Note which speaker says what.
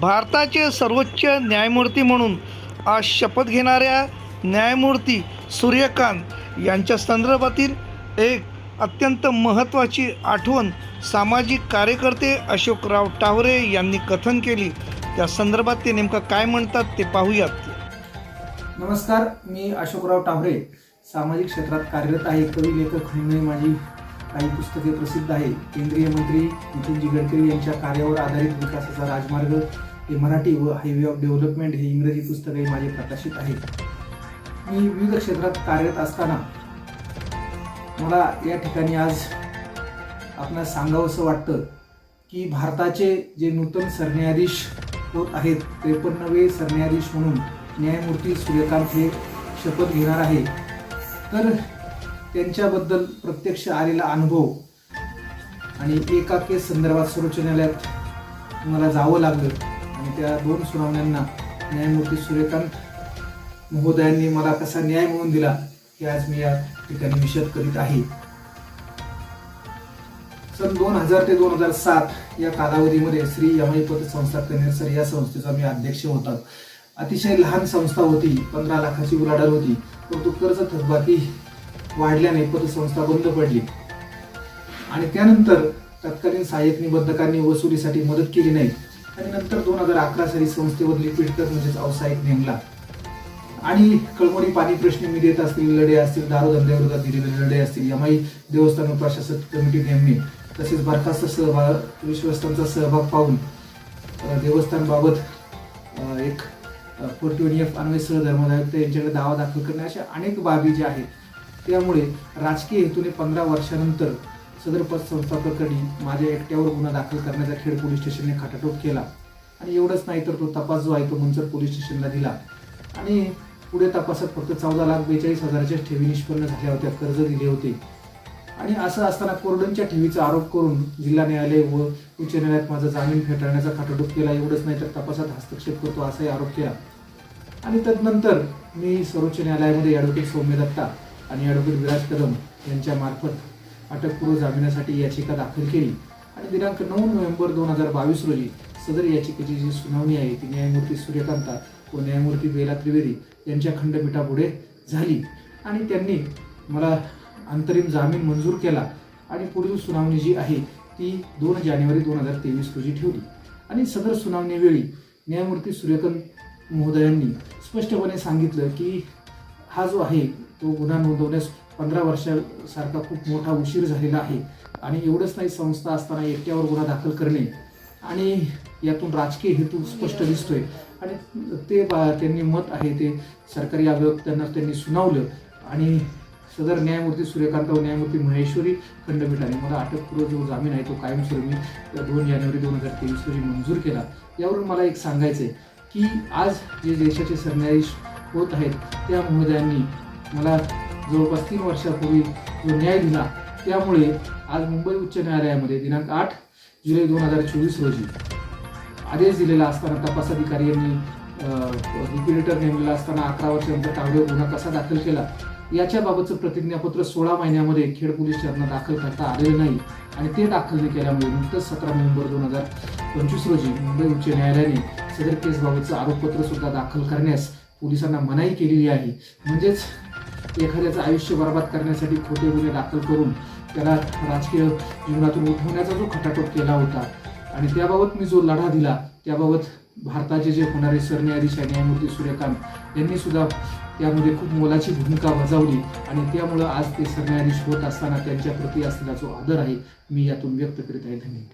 Speaker 1: भारताचे सर्वोच्च न्यायमूर्ती म्हणून आज शपथ घेणाऱ्या न्यायमूर्ती सूर्यकांत यांच्या संदर्भातील एक अत्यंत महत्त्वाची आठवण सामाजिक कार्यकर्ते अशोकराव टावरे यांनी कथन केली. त्या संदर्भात ते नेमकं काय म्हणतात ते पाहूयात.
Speaker 2: नमस्कार मी अशोकराव टावरे सामाजिक क्षेत्रात कार्यरत आहे. कवी लेखक म्हणूनही माझी काही पुस्तके प्रसिद्ध आहे केंद्रीय मंत्री नितीनजी गडकरी यांच्या कार्यावर आधारित विकासाचा राजमार्ग हे मराठी व हायवे ऑफ डेव्हलपमेंट हे इंग्रजी पुस्तकही माझे प्रकाशित आहे. मी विविध क्षेत्रात कार्यरत असताना मला या ठिकाणी आज आपणास सांगावंसं वाटतं की भारताचे जे नूतन सरन्यायाधीश होत आहेत त्रेपन्नवे सरन्यायाधीश म्हणून न्यायमूर्ती सूर्यकांत हे शपथ घेणार आहे. तर त्यांच्याबद्दल प्रत्यक्ष आलेला अनुभव आणि एका केस संदर्भात सर्वोच्च न्यायालयात मला जावं लागलं. आणि त्या दोन सुनावण्यांना न्यायमूर्ती सूर्यकांत महोदयांनी मला कसा न्याय म्हणून दिला हे आज मी या ठिकाणी निषेध करीत आहे. सन दोन हजार ते दोन हजार सात या कालावधीमध्ये श्री यमाई पतसंस्था कनेरसर या संस्थेचा मी अध्यक्ष होता. अतिशय लहान संस्था होती पंधरा लाखाची उलाढाल होती परंतु कर्ज थकबाकी वाढल्याने पतसंस्था बंद पडली. आणि त्यानंतर तत्कालीन सहाय्यक निबंधकांनी वसुलीसाठी मदत केली नाही. आणि नंतर दोन हजार अकरा साली संस्थेवर लिपिडकर म्हणजेच अवसायिक नेमला. आणि कळमोडी पाणी प्रश्न मी देत असतील लढे असतील दारोधंद्याविरोधात दिलेले लढे असतील यामाई देवस्थान प्रशासक कमिटी नेमणे तसेच बरखास्त सहभाग विश्वस्तांचा सहभाग पाहून देवस्थानबाबत एक पोर्ट्युनियफ अन्वय सहधर्मदायुक्त यांच्याकडे दावा दाखल करणे अशा अनेक बाबी ज्या आहेत त्यामुळे राजकीय हेतूने पंधरा वर्षानंतर सदर पतसंस्था प्रकरणी माझ्या एकट्यावर गुन्हा दाखल करण्याचा खेड पोलीस स्टेशनने खाटाटोप केला. आणि एवढंच नाही तर तो तपास जो आहे तो मुंचर पोलीस स्टेशनला दिला. आणि पुढे तपासात फक्त चौदा लाख बेचाळीस हजाराच्या ठेवी निष्पन्न झाल्या होत्या कर्ज दिले होते. आणि असं असताना कोरडनच्या ठेवीचा आरोप करून जिल्हा न्यायालय व उच्च न्यायालयात माझा जामीन फेटाळण्याचा खाटाटोप केला. एवढंच नाही तर तपासात हस्तक्षेप करतो असाही आरोप केला. आणि तदनंतर मी सर्वोच्च न्यायालयामध्ये ॲडव्होकेट सौम्य दत्ता आणि ॲडव्होकेट विराज कदम यांच्या मार्फत अटकपूर्व जामिनासाठी याचिका दाखल केली. आणि दिनांक नऊ नोव्हेंबर दोन हजार बावीस रोजी सदर याचिकेची जी सुनावणी आहे ती न्यायमूर्ती सूर्यकांता व न्यायमूर्ती बेला त्रिवेदी यांच्या खंडपीठापुढे झाली. आणि त्यांनी मला अंतरिम जामीन मंजूर केला. आणि पुढील सुनावणी जी आहे ती दोन जानेवारी दोन हजार तेवीस रोजी ठेवली. आणि सदर सुनावणीवेळी न्यायमूर्ती सूर्यकांत महोदयांनी स्पष्टपणे सांगितलं की हा जो आहे तो गुन्हा नोंदवण्यास पंधरा वर्षासारखा खूप मोठा उशीर झालेला आहे. आणि एवढंच नाही संस्था असताना एकट्यावर गुन्हा दाखल करणे. आणि यातून राजकीय हेतू स्पष्ट दिसतोय. आणि ते बा- त्यांनी मत आहे ते सरकारी अभियोक्त्यांना त्यांनी सुनावलं. आणि सदर न्यायमूर्ती सूर्यकांत व न्यायमूर्ती महेश्वरी खंडपीठाने मला अटकपूर्व जो जामीन आहे तो कायमस्वरूपी दोन जानेवारी दोन हजार तेवीस रोजी मंजूर केला. यावरून मला एक सांगायचं आहे की आज जे देशाचे सरन्यायाधीश होत आहेत त्या महोदयांनी मला जवळपास तीन वर्षापूर्वी जो न्याय दिला त्यामुळे आज मुंबई उच्च न्यायालयामध्ये दिनांक आठ जुलै दोन हजार चोवीस रोजी आदेश दिलेला असताना तपास अधिकारी यांनी लिक्विडेटर नेमलेला असताना अकरा वर्षानंतर तावडेवर गुन्हा कसा दाखल केला याच्याबाबतचं प्रतिज्ञापत्र सोळा महिन्यामध्ये खेड पोलीस स्टेशनला दाखल करता आलेलं नाही आणि ते दाखल न केल्यामुळे नुकतंच सतरा नोव्हेंबर दोन हजार पंचवीस रोजी मुंबई उच्च न्यायालयाने सदर केसबाबतचं आरोपपत्र सुद्धा दाखल करण्यास पोलिसांना मनाई केलेली आहे. म्हणजेच एखाद्याचं आयुष्य बर्बाद करण्यासाठी खोटे गुन्हे दाखल करून त्याला राजकीय जीवनातून उठवण्याचा जो खटाटोप केला होता आणि त्याबाबत मी जो लढा दिला त्याबाबत भारताचे जे होणारे सरन्यायाधीश आहे न्यायमूर्ती सूर्यकांत यांनी सुद्धा त्यामध्ये खूप मोलाची भूमिका बजावली आणि त्यामुळं आज ते सरन्यायाधीश होत असताना त्यांच्या प्रती असलेला जो आदर आहे मी यातून व्यक्त करीत आहे. धन्यवाद.